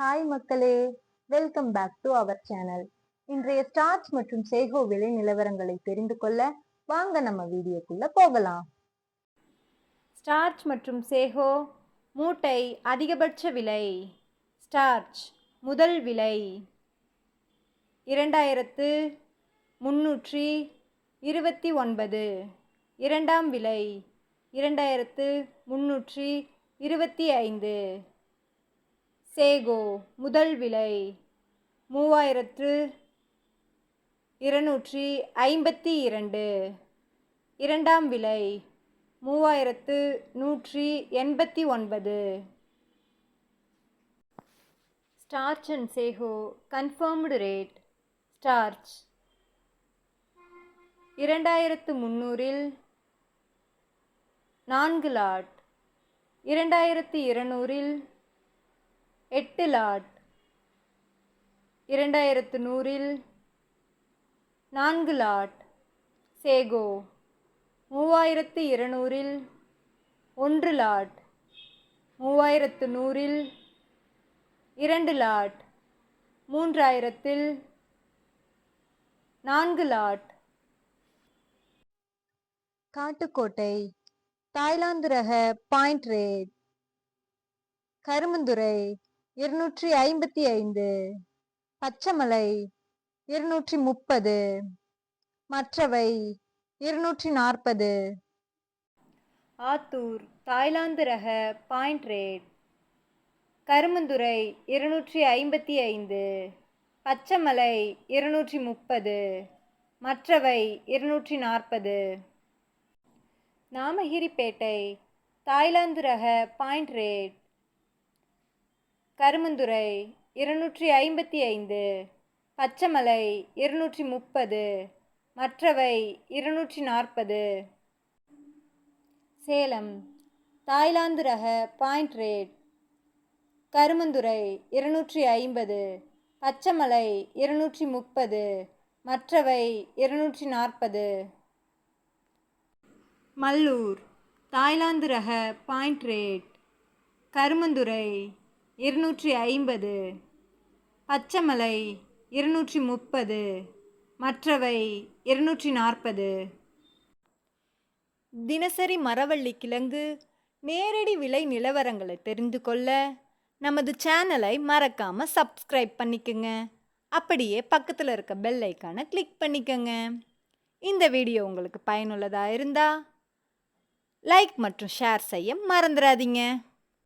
Hi மக்களே. Welcome back to our channel இன்றைய starch மற்றும் சேகோ விலை நிலவரங்களை தெரிந்து கொள்ள வாங்க நம்ம வீடியோக்குள்ள போகலாம். ஸ்டார்ச் மற்றும் சேகோ மூட்டை அதிகபட்ச விலை. ஸ்டார்ச் முதல் விலை இரண்டாயிரத்து முன்னூற்றி இருபத்தி ஒன்பது. இரண்டாம் விலை இரண்டாயிரத்து முன்னூற்றி இருபத்தி ஐந்து. சேகோ முதல் விலை மூவாயிரத்து இருநூற்றி ஐம்பத்தி இரண்டு. இரண்டாம் விலை மூவாயிரத்து நூற்றி எண்பத்தி ஒன்பது. Starch and sago confirmed rate starch. இரண்டாயிரத்து முந்நூறில் நான்கு லாட். இரண்டாயிரத்து இருநூறில் எட்டு லாட். இரண்டாயிரத்து நூறில் நான்கு லாட். சேகோ. மூவாயிரத்து இருநூறில் ஒன்று லாட். மூவாயிரத்து நூறில் இரண்டு லாட். மூன்றாயிரத்தில் நான்கு லாட். காட்டுக்கோட்டை தாய்லாந்து ரக பாயிண்ட் ரேட். கருமந்துறை இருநூற்றி ஐம்பத்தி ஐந்து. பச்சைமலை இருநூற்றி முப்பது. மற்றவை இருநூற்றி நாற்பது. ஆத்தூர் தாய்லாந்து ரக பாயிண்ட் ரேட். கருமந்துறை இருநூற்றி ஐம்பத்தி ஐந்து. பச்சைமலை இருநூற்றி முப்பது. மற்றவை இருநூற்றி நாற்பது. நாமகிரிப்பேட்டை தாய்லாந்து ரக பாயிண்ட் ரேட். கருமந்துறை இருநூற்றி ஐம்பத்தி ஐந்து பச்சைமலை இருநூற்றி முப்பது மற்றவை இருநூற்றி நாற்பது சேலம் தாய்லாந்து ரக பாயிண்ட் ரேட் கருமந்துறை இருநூற்றி ஐம்பது பச்சைமலை இருநூற்றி முப்பது மற்றவை இருநூற்றி நாற்பது மல்லூர் தாய்லாந்து ரக பாயிண்ட் ரேட் கருமந்துறை இருநூற்றி ஐம்பது. பச்சைமலை இருநூற்றி முப்பது. மற்றவை இருநூற்றி நாற்பது. தினசரி மரவள்ளி கிழங்கு நேரடி விலை நிலவரங்களை தெரிந்து கொள்ள நமது சேனலை மறக்காமல் சப்ஸ்கிரைப் பண்ணிக்கோங்க. அப்படியே பக்கத்தில் இருக்க பெல் ஐக்கானை கிளிக் பண்ணிக்கோங்க. இந்த வீடியோ உங்களுக்கு பயனுள்ளதாக இருந்தால் லைக் மற்றும் ஷேர் செய்ய மறந்துடாதீங்க.